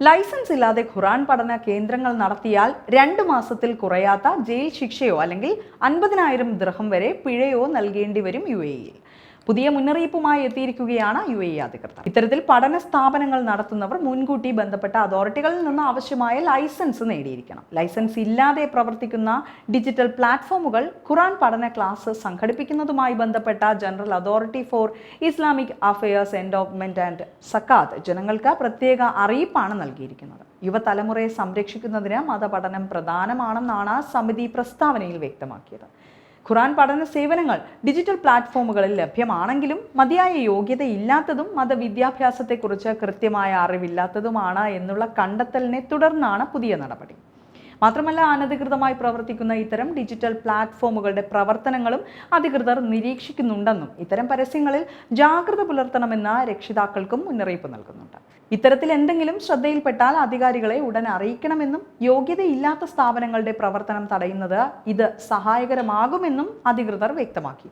Licence ഇല്ലാതെ ഖുറാൻ പഠന കേന്ദ്രങ്ങൾ നടത്തിയാൽ രണ്ട് മാസത്തിൽ കുറയാത്ത ജയിൽ ശിക്ഷയോ അല്ലെങ്കിൽ അൻപതിനായിരം ദൃഹം വരെ പിഴയോ നൽകേണ്ടി വരും യു എയിൽ പുതിയ മുന്നറിയിപ്പുമായി എത്തിയിരിക്കുകയാണ് യു എ അധികൃതർ. ഇത്തരത്തിൽ പഠന സ്ഥാപനങ്ങൾ നടത്തുന്നവർ മുൻകൂട്ടി ബന്ധപ്പെട്ട അതോറിറ്റികളിൽ നിന്ന് ആവശ്യമായ ലൈസൻസ് നേടിയിരിക്കണം. ലൈസൻസ് ഇല്ലാതെ പ്രവർത്തിക്കുന്ന ഡിജിറ്റൽ പ്ലാറ്റ്ഫോമുകൾ ഖുറാൻ പഠന ക്ലാസ് സംഘടിപ്പിക്കുന്നതുമായി ബന്ധപ്പെട്ട general authority for Islamic affairs endowment and സക്കാത്ത് ജനങ്ങൾക്ക് പ്രത്യേക അറിയിപ്പാണ് നൽകിയിരിക്കുന്നത്. യുവതലമുറയെ സംരക്ഷിക്കുന്നതിന് മതപഠനം പ്രധാനമാണെന്നാണ് സമിതി പ്രസ്താവനയിൽ വ്യക്തമാക്കിയത്. ഖുറാൻ പഠന സേവനങ്ങൾ ഡിജിറ്റൽ പ്ലാറ്റ്ഫോമുകളിൽ ലഭ്യമാണെങ്കിലും മതിയായ യോഗ്യതയില്ലാത്തതും മതവിദ്യാഭ്യാസത്തെക്കുറിച്ച് കൃത്യമായ അറിവില്ലാത്തതുമാണ് എന്നുള്ള കണ്ടെത്തലിനെ തുടർന്നാണ് പുതിയ നടപടി. മാത്രമല്ല അനധികൃതമായി പ്രവർത്തിക്കുന്ന ഇത്തരം ഡിജിറ്റൽ പ്ലാറ്റ്ഫോമുകളുടെ പ്രവർത്തനങ്ങളും അധികൃതർ നിരീക്ഷിക്കുന്നുണ്ടെന്നും ഇത്തരം പരസ്യങ്ങളിൽ ജാഗ്രത പുലർത്തണമെന്ന രക്ഷിതാക്കൾക്കും മുന്നറിയിപ്പ് നൽകുന്നുണ്ട്. ഇത്തരത്തിൽ എന്തെങ്കിലും ശ്രദ്ധയിൽപ്പെട്ടാൽ അധികാരികളെ ഉടൻ അറിയിക്കണമെന്നും യോഗ്യതയില്ലാത്ത സ്ഥാപനങ്ങളുടെ പ്രവർത്തനം തടയുന്നത് ഇത് സഹായകരമാകുമെന്നും അധികൃതർ വ്യക്തമാക്കി